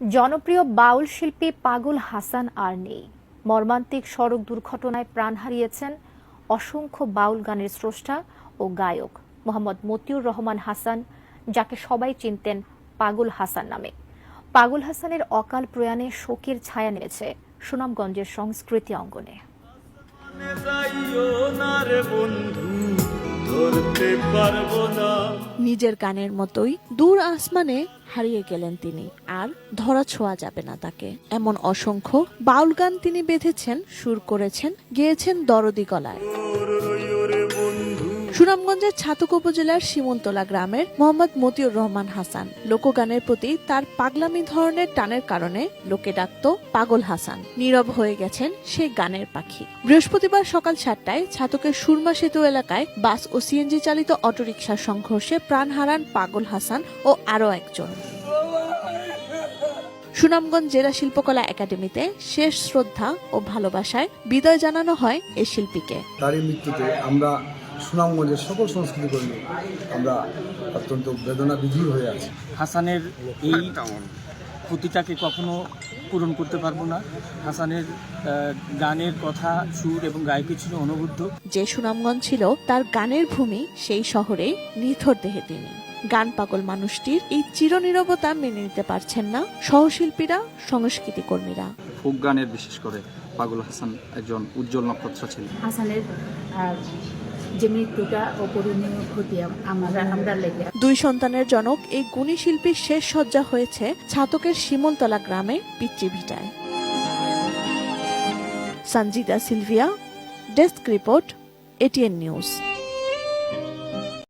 জনপ্রিয় বাউল শিল্পী পাগল হাসান আর নেই। মর্মান্তিক সড়ক দুর্ঘটনায় প্রাণ হারিয়েছেন অসংখ্য বাউল গানের স্রষ্টা ও গায়ক মোহাম্মদ মতিউর রহমান হাসান, যাকে সবাই চিনতেন পাগল হাসান নামে। পাগল হাসানের অকাল প্রয়াণে শোকের ছায়া নেমেছে সুনামগঞ্জের সংস্কৃতি অঙ্গনে। ধরতে পারব না। নিজের কানের মতোই দূর আসমানে হারিয়ে গেলেন তিনি আর ধরা ছোঁয়া যাবে না তাকে। এমন অসংখ্য বাউল গান তিনি বেঁধেছেন সুর করেছেন গেয়েছেন দরদি গলায়। সুনামগঞ্জের ছাতক উপজেলার সীমন্তলা গ্রামের মোহাম্মদ মতিউর রহমান হাসান লোকগানের প্রতি তার পাগলামি ধরনের টানের কারণে লোকে ডাকত পাগল হাসান। নীরব হয়ে গেছেন সেই গানের পাখি। বৃহস্পতিবার সকাল সাতটায় ছাতকের সুরমা সেতু এলাকায় বাস ও সিএনজি চালিত অটোরিকশার সংঘর্ষে প্রাণ হারান পাগল হাসান ও আরও একজন। সুনামগঞ্জ জেলা শিল্পকলা একাডেমিতে শেষ শ্রদ্ধা ও ভালোবাসায় বিদায় জানানো হয় এ শিল্পীকে। তারই মৃত্যুতে আমরা সুনামগঞ্জের সকল সংস্কৃতি কর্মী আমরা অত্যন্ত বেদনা বিধি হয়ে আছি। হাসানের এই ক্ষতিটাকে কখনো পূরণ করতে পারব না। হাসানের গানের কথা সুর এবং গায়কের ছিল অনবদ্য। যে সুনামগঞ্জ ছিল তার গানের ভূমি সেই শহরে নিথর দেহে তিনি। গান পাগল মানুষটির এই চিরনীরবতা মেনে নিতে পারছেন না সহশিল্পীরা সংস্কৃতি কর্মীরা। ফোক গানের বিশেষ করে পাগল হাসান একজন উজ্জ্বল নক্ষত্র ছিলেন। হাসানের দুই সন্তানের জনক এই গুণী শিল্পীর শেষ সজ্জা হয়েছে ছাতকের শিমলতলা গ্রামে পিচ্চি Sanjita Sylvia, desk report, ATN News.